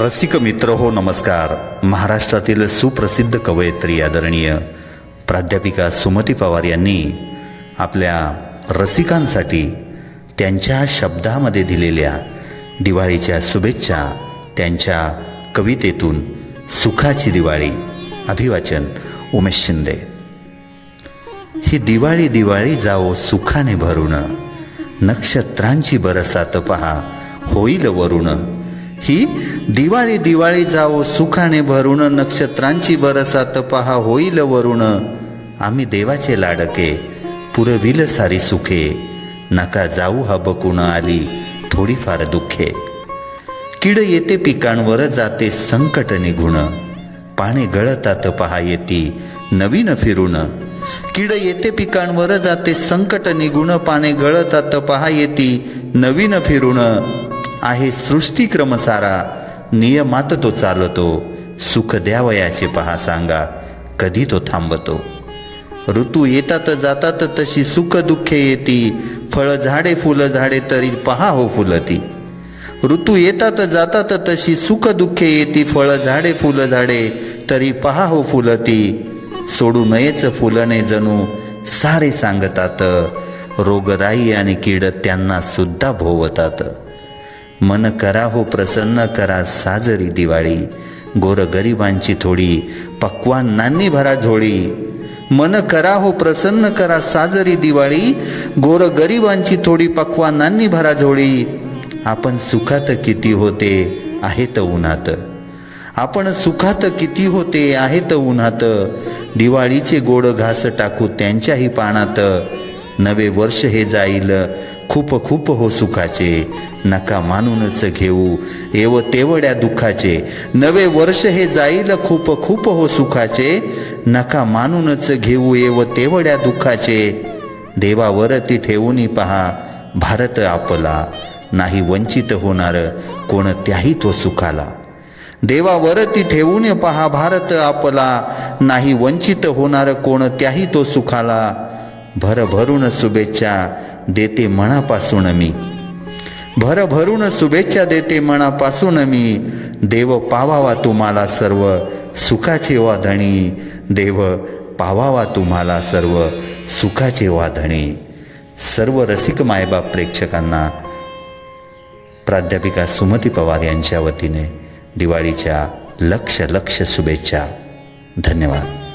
रसिक मित्र हो नमस्कार. महाराष्ट्रातील सुप्रसिद्ध कवयित्री आदरणीय प्राध्यापिका सुमती पवार यांनी आपल्या रसिकांसाठी त्यांच्या शब्दामध्ये दिलेल्या दिवाळीच्या शुभेच्छा त्यांच्या कवितेतून सुखाची दिवाळी. अभिवाचन उमेश शिंदे. ही दिवाळी दिवाळी जाओ सुखाने भरून. नक्षत्रांची बरसात पहा होईल वरुण. ही दिवाळी दिवाळी जाओ सुखाने भरून नक्षत्रांची बरसात पहा होईल वरुण. आम्ही देवाचे लाडके पुरविल सारी सुखे. नका जाऊ हा बकुण आली थोडीफार दुःखे. किड येते पिकांवर जाते संकट निघून. पाने गळतात पहा येती नवीन फिरून. किड येते पिकांवर जाते संकट निघून. पाने गळतात पहा येती नवीन फिरून. आहे सृष्टी सारा नियमात तो चालतो. सुख द्यावयाचे पहा सांगा. कधी तो थांबतो? ऋतू येतात जातात तशी सुख दुःखे येती. फळ झाडे फुलं झाडे तरी पहा हो फुलती. ऋतू येतात जातात तशी सुख दुःखे येती. फळ झाडे फुलं झाडे तरी पहा हो फुलती. सोडू नयेच फुलने जणू. सारे सांगतात. रोगराई आणि कीड त्यांना सुद्धा भोवतात. मन करा हो प्रसन्न करा साजरी दिवाळी. गोर गरिबांची थोडी पक्वान्नांनी भरा झोळी. मन करा हो प्रसन्न करा साजरी दिवाळी. गोर गरिबांची थोडी पक्वान्नांनी भरा झोळी. आपण सुखात किती होते आहेत उन्हात. आपण सुखात किती होते आहेत उन्हात. दिवाळीचे गोड घास टाकू त्यांच्याही पानात. नवे वर्ष हे जाईल. खूप खूप हो सुखाचे. नका मानूनच घेऊ. एव तेवढ्या दुःखाचे. नवे वर्ष हे जाईल. खूप खूप हो सुखाचे. नका मानूनच घेऊ एव तेवढ्या दुःखाचे. देवावरती ठेवून पहा. भारत आपला. नाही वंचित होणार. कोणत्याही तो सुखाला. देवावरती ठेवून पहा. भारत आपला. नाही वंचित होणार. कोणत्याही तो सुखाला. भरभरून शुभेच्छा देते मनापासून मी. भरभरून शुभेच्छा देते मनापासून मी. देव पावावा तुम्हाला सर्व सुखाचे वाधणी देव पावावा तुम्हाला सर्व सुखाचे वाधणी सर्व रसिक मायबाप प्रेक्षकांना प्राध्यापिका सुमती पवार यांच्या वतीने दिवाळीच्या लक्ष लक्ष शुभेच्छा. धन्यवाद.